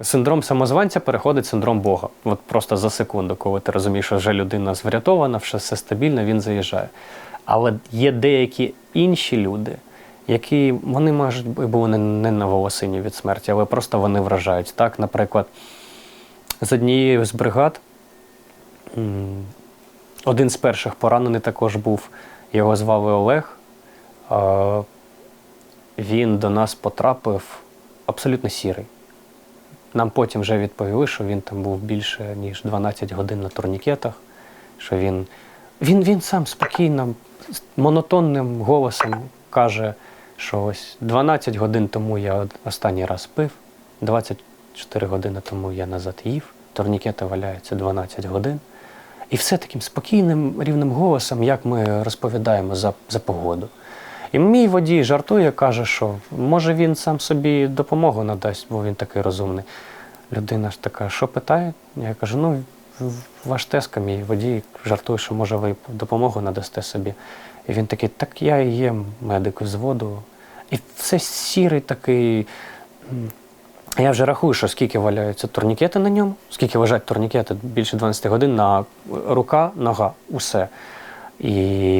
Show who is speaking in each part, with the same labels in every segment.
Speaker 1: Синдром самозванця переходить синдром Бога. От просто за секунду, коли ти розумієш, що вже людина врятована, все, все стабільно, він заїжджає. Але є деякі інші люди, які вони можуть були не, на волосині від смерті, але просто вони вражають. Так, наприклад, з однієї з бригад один з перших поранений також був. Його звали Олег. Він до нас потрапив абсолютно сірий. Нам потім вже відповіли, що він там був більше ніж 12 годин на турнікетах, що він, він, він сам спокійно, монотонним голосом каже, що ось 12 годин тому я останній раз пив, 24 години тому я назад їв, турнікети валяються 12 годин. І все таким спокійним, рівним голосом, як ми розповідаємо за, за погоду. І мій водій жартує, каже, що може він сам собі допомогу надасть, бо він такий розумний. Людина ж така, що питає? Я кажу, ну, ваш тезка, мій водій жартує, що може ви допомогу надасте собі. І він такий, так я і є медик взводу. І все сірий такий. я вже рахую, що скільки валяються турнікети на ньому, скільки лежать турнікети більше 12 годин на рука, нога, усе. І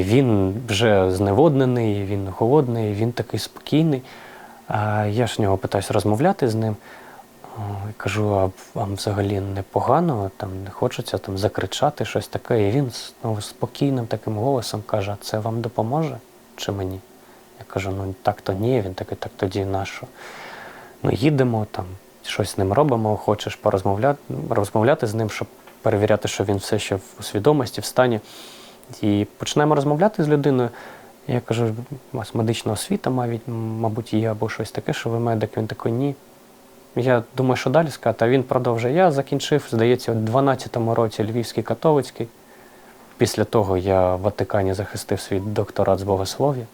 Speaker 1: він вже зневоднений, він голодний, він такий спокійний. А я ж в нього питаюся розмовляти з ним. І кажу, а вам взагалі непогано, там не хочеться там закричати щось таке. І він знову спокійним таким голосом каже: а це вам допоможе чи мені? Я кажу, ну так то ні. Він такий, так тоді нащо? Ну, їдемо там, щось з ним робимо, хочеш порозмовляти розмовляти з ним, щоб перевіряти, що він все ще в свідомості, в стані. І починаємо розмовляти з людиною. Я кажу, у вас медична освіта, мабуть, є або щось таке, що ви медик. Він такий, ні. Я думаю, що далі сказати, а він продовжує. Я закінчив, здається, у 12-му році Львівський католицький. Після того я в Ватикані захистив свій докторат з богослов'я.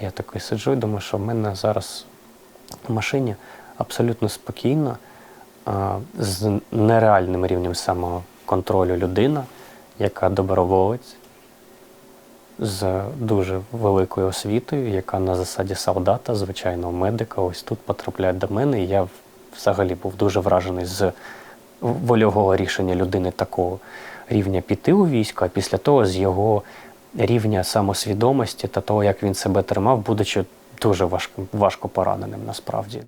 Speaker 1: Я такий сиджу і думаю, що в мене зараз в машині абсолютно спокійно, з нереальним рівнем самоконтролю людина, яка доброволець, з дуже великою освітою, яка на засаді солдата, звичайного медика, ось тут потрапляє до мене. І я взагалі був дуже вражений з вольового рішення людини такого рівня піти у військо, а після того з його рівня самосвідомості та того, як він себе тримав, будучи дуже важко, важко пораненим насправді.